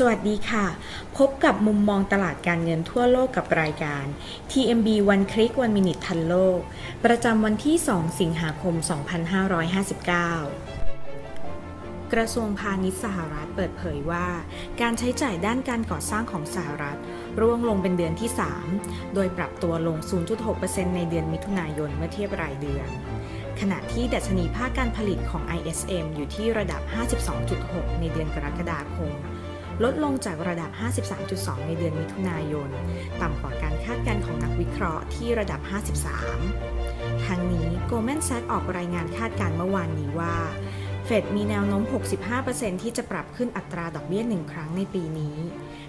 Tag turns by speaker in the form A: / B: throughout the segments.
A: สวัสดีค่ะ พบกับมุมมองตลาดการเงินทั่วโลกกับรายการ TMB One Click One Minute ทันโลก ประจำวันที่ 2 สิงหาคม 2559กระทรวงพาณิชย์สหรัฐเปิดเผยว่า การใช้จ่ายด้านการก่อสร้างของสหรัฐ ร่วงลงเป็นเดือนที่ 3 โดยปรับตัวลง 0.6%ในเดือนมิถุนายนเมื่อเทียบรายเดือน ขณะที่ดัชนีภาคการผลิตของ ISM อยู่ที่ระดับ 52.6 ในเดือนกรกฎาคม ลดลงจากระดับ 53.2 ในเดือนมิถุนายน ต่ำกว่าการคาดการณ์ของนักวิเคราะห์ที่ระดับ 53 ทั้งนี้ Goldman Sachs ออกรายงานคาดการณ์เมื่อวานนี้ว่าเฟดมีแนวโน้ม 65%ที่จะปรับขึ้นอัตราดอกเบี้ยหนึ่งครั้งในปีนี้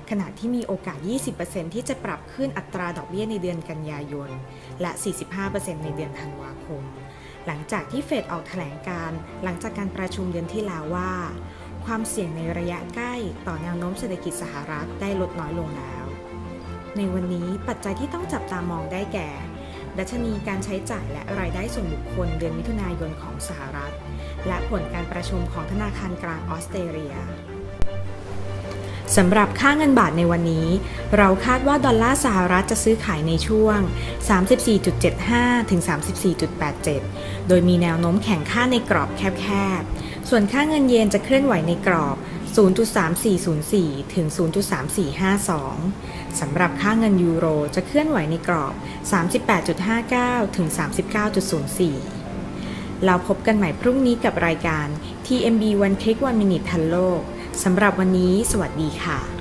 A: ขณะที่มีโอกาส 20%ที่จะปรับขึ้นอัตราดอกเบี้ยในเดือนกันยายน และ 45%ในเดือนธันวาคม หลังจากที่เฟดออกแถลงการ์หลังจากการประชุมเดือนที่แล้วว่า ความเสี่ยงในระยะใกล้ต่อแนวโน้มเศรษฐกิจสหรัฐได้ลดน้อยลงแล้ว ในวันนี้ปัจจัยที่ต้องจับตามองได้แก่ ดัชนีการใช้จ่ายและรายได้ส่วนบุคคลเดือนมิถุนายนของสหรัฐ และผลการประชุมของธนาคารกลางออสเตรเลียสำหรับค่าเงินบาทในวันนี้ เราคาดว่าดอลลาร์สหรัฐจะซื้อขายในช่วง 34.75 ถึง 34.87 โดยมีแนวโน้มแข่งค่าในกรอบแคบๆ ส่วนค่าเงินเยนจะเคลื่อนไหวในกรอบ 0.3404 ถึง 0.3452 สำหรับค่าเงินยูโรจะเคลื่อนไหวในกรอบ 38.59 ถึง 39.04 เราพบกันใหม่พรุ่งนี้กับรายการ TMB One Click One Minute ทันโลก สำหรับวันนี้ สวัสดีค่ะ